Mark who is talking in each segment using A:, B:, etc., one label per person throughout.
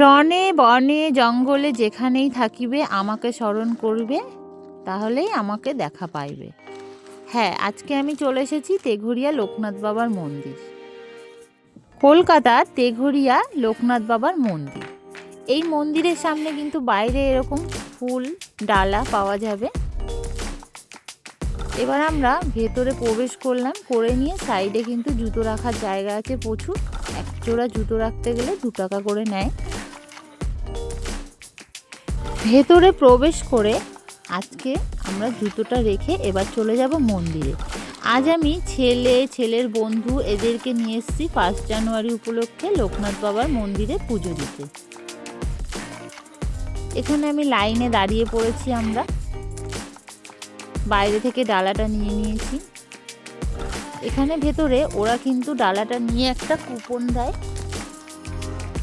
A: রনে বনে, জঙ্গলে যেখানেই থাকিবে, আমাকে স্মরণ করবে, তাহলেই আমাকে দেখা পাইবে। হ্যাঁ আজকে আমি চলে এসেছি তেঘরিয়া লোকনাথ বাবার মন্দির। কলকাতার তেঘরিয়া লোকনাথ বাবার মন্দির। এই মন্দিরের সামনে কিন্তু বাইরে এরকম ফুল, ডালা পাওয়া যাবে। এবার আমরা ভেতরে প্রবেশ করলাম, করে নিয়ে সাইডে কিন্তু জুতো রাখার জায়গা আছে প্রচুর। এক জোড়া জুতো রাখতে গেলে দু টাকা করে নেয়। ভেতরে প্রবেশ করে আজকে আমরা জুতোটা রেখে এবার চলে যাব মন্দিরে। আজ আমি ছেলে, ছেলের বন্ধু এদেরকে নিয়ে এসেছি ফার্স্ট জানুয়ারি উপলক্ষে লোকনাথ বাবার মন্দিরে পুজো দিতে। এখানে আমি লাইনে দাঁড়িয়ে পড়েছি আমরা। বাইরে থেকে ডালাটা নিয়ে নিয়েছি। এখানে ভেতরে ওরা কিন্তু ডালাটা নিয়ে একটা কুপন দেয়।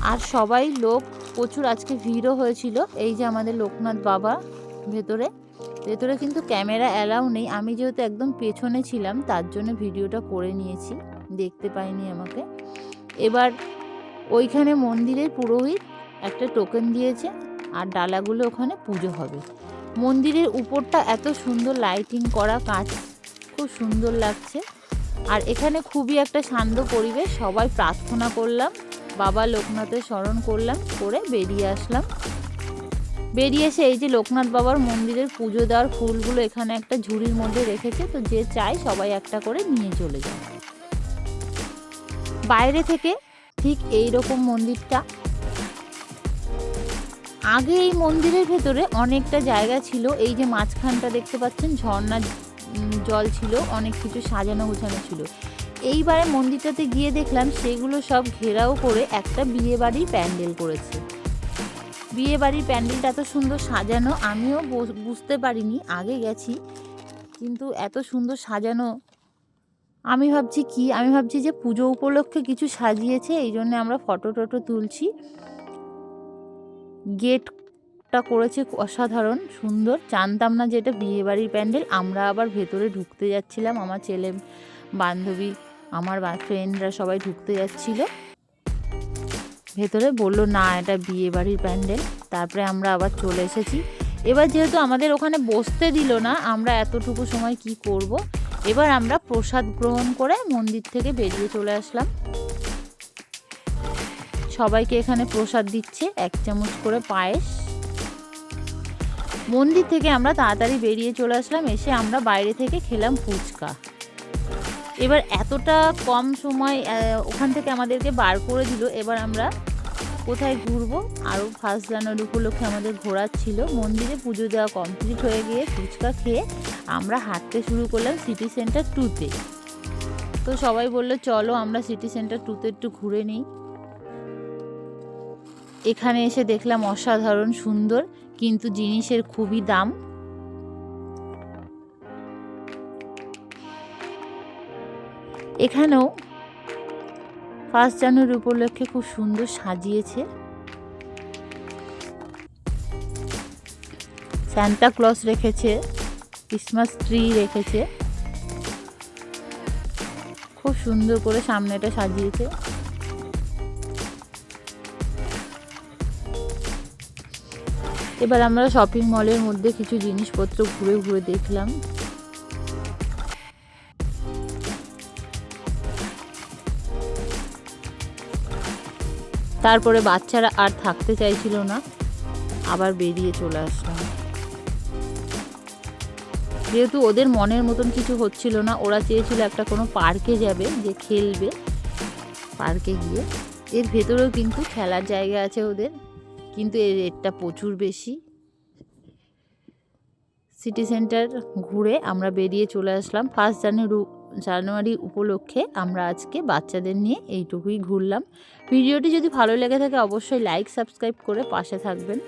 A: আর সবাই লোক প্রচুর আজকে ভিড়ও হয়েছিল। এই যে আমাদের লোকনাথ বাবা ভেতরে। ভেতরে কিন্তু ক্যামেরা অ্যালাউ নেই। আমি যেহেতু একদম পেছনে ছিলাম, তার জন্য ভিডিওটা করে নিয়েছি। দেখতে পাইনি আমাকে। এবার ওইখানে মন্দিরের পুরোহিত একটা টোকেন দিয়েছে, আর ডালাগুলো ওখানে পুজো হবে। মন্দিরের উপরটা এত সুন্দর লাইটিং করা কাঁচ, খুব সুন্দর লাগছে। আর এখানে খুবই একটা শান্ত পরিবেশ, সবাই প্রার্থনা করলাম। বাবা লোকনাথের স্মরণ করলাম, করে বেরিয়ে আসলাম। বেরিয়ে এসে এই যে লোকনাথ বাবার মন্দিরের পুজো দেওয়ার ফুলগুলো এখানে একটা ঝুড়ির মধ্যে রেখেছে, তো যে চাই সবাই একটা করে নিয়ে চলে যায়। বাইরে থেকে ঠিক এই রকম মন্দিরটা। আগে এই মন্দিরের ভেতরে অনেকটা জায়গা ছিল, এই যে মাঝখানটা দেখতে পাচ্ছেন ঝর্ণার জল ছিল, অনেক কিছু সাজানো গোছানো ছিল। এইবারে মন্দিরটাতে গিয়ে দেখলাম সেগুলো সব ঘেরাও করে একটা বিয়ে বাড়ির প্যান্ডেল করেছে। বিয়ে বাড়ির প্যান্ডেলটা এত সুন্দর সাজানো, আমিও বুঝতে পারিনি, আগে গেছি। কিন্তু এত সুন্দর সাজানো, আমি ভাবছি কি? আমি ভাবছি যে পুজো উপলক্ষে কিছু সাজিয়েছে, এই জন্য আমরা ফটো টটো তুলছি। গেটটা করেছে অসাধারণ, সুন্দর। জানতাম না যে এটা বিয়ে বাড়ির প্যান্ডেল। আমরা আবার ভেতরে ঢুকতে যাচ্ছিলাম, আমার ছেলে বান্ধবী আমার ফ্রেন্ডরা সবাই ঢুকতে যাচ্ছিল। ভেতরে বলল, না, এটা বিয়ে বাড়ির প্যান্ডেল। তারপরে আমরা আবার চলে এসেছি। এবার যেহেতু আমাদের ওখানে বসতে দিল না, আমরা এতটুকু সময় কি করব। এবার আমরা প্রসাদ গ্রহণ করে মন্দির থেকে বেরিয়ে চলে আসলাম। সবাইকে এখানে প্রসাদ দিচ্ছে, এক চামচ করে পায়েস। মন্দির থেকে আমরা তাড়াতাড়ি বেরিয়ে চলে আসলাম। এসে আমরা বাইরে থেকে খেলাম ফুচকা। এবার এতটা কম সময় ওখান থেকে আমাদেরকে বার করে দিল। এবার আমরা কোথায় ঘুরবো? আরও ফার্স্ট জানুয়ারি উপলক্ষে আমাদের ঘোরার ছিল। মন্দিরে পুজো দেওয়া কমপ্লিট হয়ে গিয়ে ফুচকা খেয়ে আমরা হাঁটতে শুরু করলাম সিটি সেন্টার টুতে তো। সবাই বলল, চলো আমরা সিটি সেন্টার টুতে একটু ঘুরে নিই। এখানে এসে দেখলাম অসাধারণ সুন্দর, কিন্তু জিনিসের খুবই দাম। এখানেও ফার্স্ট জানুয়ারি উপলক্ষে খুব সুন্দর সাজিয়েছে। স্যান্টা ক্লস রেখেছে ক্রিসমাস ট্রি রেখেছে। খুব সুন্দর করে সামনেটা সাজিয়েছে। এবার আমরা শপিং মলের মধ্যে কিছু জিনিসপত্র ঘুরে ঘুরে দেখলাম। তারপরে বাচ্চারা আর থাকতে চাইছিল না, আবার বেরিয়ে চলে আসলাম। যেহেতু ওদের মনের মতন কিছু হচ্ছিল না, ওরা চেয়েছিল একটা কোনো পার্কে যাবে, যে খেলবে পার্কে গিয়ে। এর ভেতরেও কিন্তু খেলার জায়গা আছে ওদের, কিন্তু এর রেটটা প্রচুর বেশি। সিটি সেন্টার ঘুরে আমরা বেরিয়ে চলে আসলাম, ফার্স্ট জানুয়ারি জানুয়ারি উপলক্ষে আমরা আজকে বাচ্চাদের নিয়ে এইটুকুই ঘুরলাম। ভিডিওটি যদি ভালো লেগে থাকে, অবশ্যই লাইক সাবস্ক্রাইব করে পাশে থাকবেন।